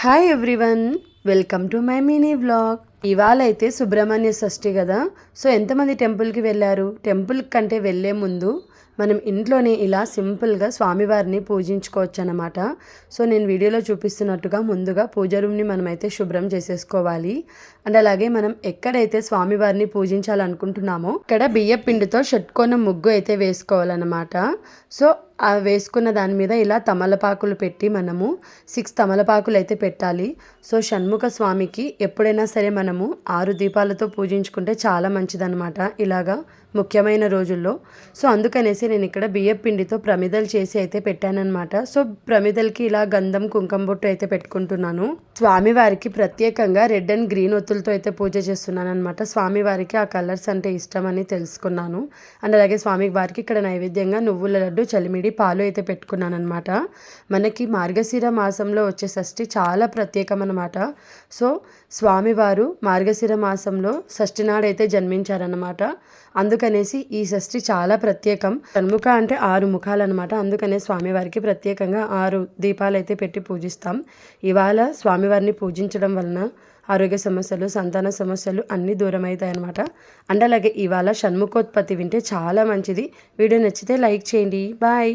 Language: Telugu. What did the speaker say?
Hi everyone welcome to my mini vlog ఇవాళ అయితే సుబ్రహ్మణ్య షష్ఠి కదా. సో ఎంతమంది టెంపుల్కి వెళ్ళారు? టెంపుల్ కంటే వెళ్ళే ముందు మనం ఇంట్లోనే ఇలా సింపుల్గా స్వామివారిని పూజించుకోవచ్చు అనమాట సో నేను వీడియోలో చూపిస్తున్నట్టుగా ముందుగా పూజ రూమ్ని మనమైతే శుభ్రం చేసేసుకోవాలి. అండ్ అలాగే మనం ఎక్కడైతే స్వామివారిని పూజించాలనుకుంటున్నామో ఇక్కడ బియ్య పిండితో షట్కోన ముగ్గు అయితే వేసుకోవాలన్నమాట. సో ఆ వేసుకున్న దాని మీద ఇలా తమలపాకులు పెట్టి మనము సిక్స్ తమలపాకులు అయితే పెట్టాలి. సో షణ్ముఖ స్వామికి ఎప్పుడైనా సరే మనము ఆరు దీపాలతో పూజించుకుంటే చాలా మంచిదన్నమాట. ఇలాగా ముఖ్యమైన రోజుల్లో. సో అందుకనేసి నేను ఇక్కడ బియ్యం పిండితో ప్రమిదలు చేసి అయితే పెట్టానన్నమాట. సో ప్రమిదలకి ఇలా గంధం కుంకుమ బొట్టు అయితే పెట్టుకుంటున్నాను. స్వామివారికి ప్రత్యేకంగా రెడ్ అండ్ గ్రీన్ ఒత్తులతో అయితే పూజ చేస్తున్నాను అనమాట స్వామివారికి ఆ కలర్స్ అంటే ఇష్టం అని తెలుసుకున్నాను. అండ్ అలాగే స్వామి వారికి ఇక్కడ నైవేద్యంగా నువ్వుల లడ్డు చలిమిడి పాలు అయితే పెట్టుకున్నాను అనమాట మనకి మార్గశిర మాసంలో వచ్చే షష్ఠి చాలా ప్రత్యేకం అనమాట సో స్వామివారు మార్గశిర మాసంలో షష్ఠి నాడైతే జన్మించారనమాట అందుకనేసి ఈ షష్ఠి చాలా ప్రత్యేకం. షణ్ముఖ అంటే ఆరు ముఖాలు అనమాట అందుకనే స్వామివారికి ప్రత్యేకంగా ఆరు దీపాలు అయితే పెట్టి పూజిస్తాం. ఇవాళ స్వామివారిని పూజించడం వలన ఆరోగ్య సమస్యలు సంతాన సమస్యలు అన్నీ దూరం అవుతాయి అనమాట అండ్ అలాగే ఇవాళ షణ్ముఖోత్పత్తి వింటే చాలా మంచిది. వీడియో నచ్చితే లైక్ చేయండి. బాయ్!